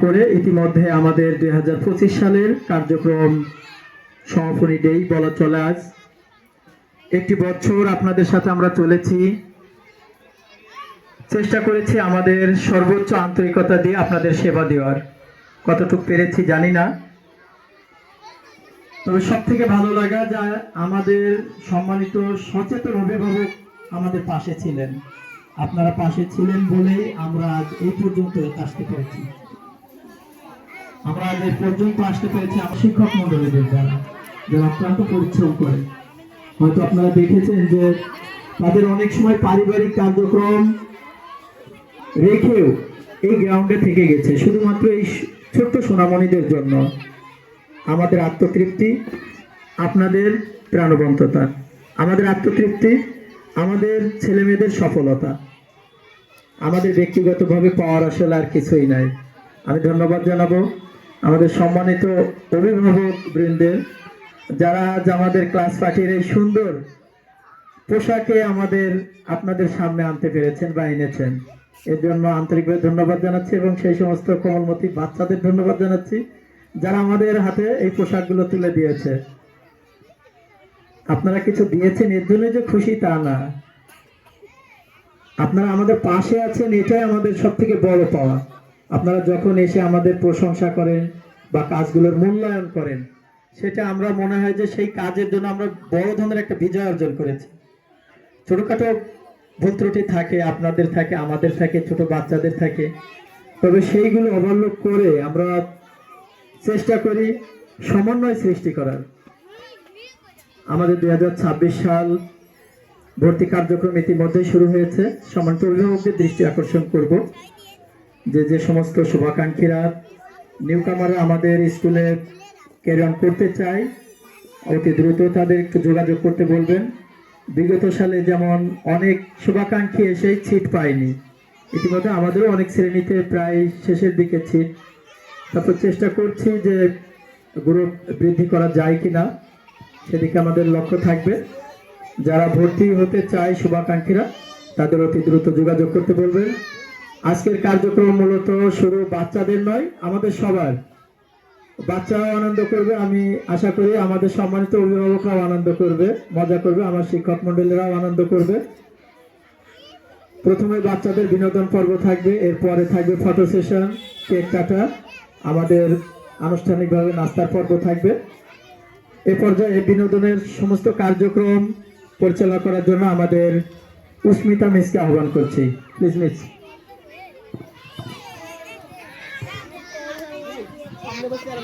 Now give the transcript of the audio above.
করে ইতিমধ্যে আমাদের দুই হাজার পঁচিশ সালের কার্যক্রম সমাপনী ডেই বলা চলে আজ। একটি বছর আপনাদের সাথে আমরা চলেছি। চেষ্টা করেছি আমাদের সর্বোচ্চ আন্তরিকতা দিয়ে আপনাদের সেবা দেওয়ার। কতটুকু পেরেছি জানি না। তবে সব থেকে ভালো লাগা যা আমাদের সম্মানিত সচেতন অভিভাবক আমাদের পাশে ছিলেন। আপনারা পাশে ছিলেন বলেই আমরা আজ এই পর্যন্ত আসতে পেরেছি আমরা এই পর্যন্ত আসতে পেরেছি আমার শিক্ষক মন্ডলীদের দ্বারা যারা অত্যন্ত পরিশ্রম করে। হয়তো আপনারা দেখেছেন যে তাদের অনেক সময় পারিবারিক কার্যক্রম রেখেও এই গ্রাউন্ডে থেকে গেছে। শুধুমাত্র এই ছোট্ট সোনামণিদের জন্য আমাদের আত্মতৃপ্তি, আপনাদের প্রাণবন্ততা, আমাদের আত্মতৃপ্তি, আমাদের ছেলে মেয়েদের সফলতা, আমাদের ব্যক্তিগতভাবে পাওয়ার আসলে আর কিছুই নাই। আমি ধন্যবাদ জানাব। আমাদের সম্মানিত অভিভাবক বৃন্দের যারা আজ আমাদের ক্লাস পার্টির এই সুন্দর পোশাকে আমাদের আপনাদের সামনে আনতে পেরেছেন বা এনেছেন। এর জন্য আন্তরিকভাবে ধন্যবাদ জানাচ্ছি এবং সেই সমস্ত কোমলমতি বাচ্চাদের ধন্যবাদ জানাচ্ছি, যারা আমাদের হাতে এই পোশাকগুলো তুলে দিয়েছে। আপনারা কিছু দিয়েছেন, এর জন্য যে খুশি তা না। আপনারা আমাদের পাশে আছেন, এটাই আমাদের সব থেকে বড় পাওয়া। আপনারা যখন এসে আমাদের প্রশংসা করেন বা কাজগুলোর মূল্যায়ন করেন, সেটা আমরা মনে হয় যে সেই কাজের জন্য আমরা বড় ধরনের একটা বিজয় অর্জন করেছি। ছোটখাটো ভুল ত্রুটি থাকে, আপনাদের থাকে, আমাদের থাকে, ছোট বাচ্চাদের থাকে। তবে সেইগুলো ওভারলোক করে আমরা চেষ্টা করি সমন্বয় সৃষ্টি করার। আমাদের দুই হাজার ছাব্বিশ সাল ভর্তি কার্যক্রম ইতিমধ্যে শুরু হয়েছে। সম্মানিত অভিভাবকদের দৃষ্টি আকর্ষণ করব। যে যে সমস্ত শুভাকাঙ্ক্ষীরা নিউকামাররা আমাদের স্কুলে ক্যারি অন করতে চায়, অতি দ্রুত তাদের একটু যোগাযোগ করতে বলবেন। বিগত সালে যেমন অনেক শুভাকাঙ্ক্ষী এসেই ছিট পায়নি, ইতিমধ্যে আমাদেরও অনেক শ্রেণীতে প্রায় শেষের দিকে ছিট তারপর চেষ্টা করছি যে গ্রুপ বৃদ্ধি করা যায় কি না সেদিকে আমাদের লক্ষ্য থাকবে। যারা ভর্তি হতে চায় শুভাকাঙ্ক্ষীরা, তাদের অতি দ্রুত যোগাযোগ করতে বলবেন। আজকের কার্যক্রম মূলত শুরু বাচ্চাদের নয়, আমাদের সবার। বাচ্চারাও আনন্দ করবে, আমি আশা করি আমাদের সম্মানিত অভিভাবকরাও আনন্দ করবে, মজা করবে, আমার শিক্ষক মন্ডলীরাও আনন্দ করবে। প্রথমে বাচ্চাদের বিনোদন পর্ব থাকবে, এরপরে থাকবে ফটো সেশন, কেক কাটা, আমাদের আনুষ্ঠানিকভাবে নাস্তার পর্ব থাকবে। এ পর্যায়ে বিনোদনের সমস্ত কার্যক্রম পরিচালনা করার জন্য আমাদের উস্মিতা মিসকে আহ্বান করছি। Please, miss. সামনে বসে আর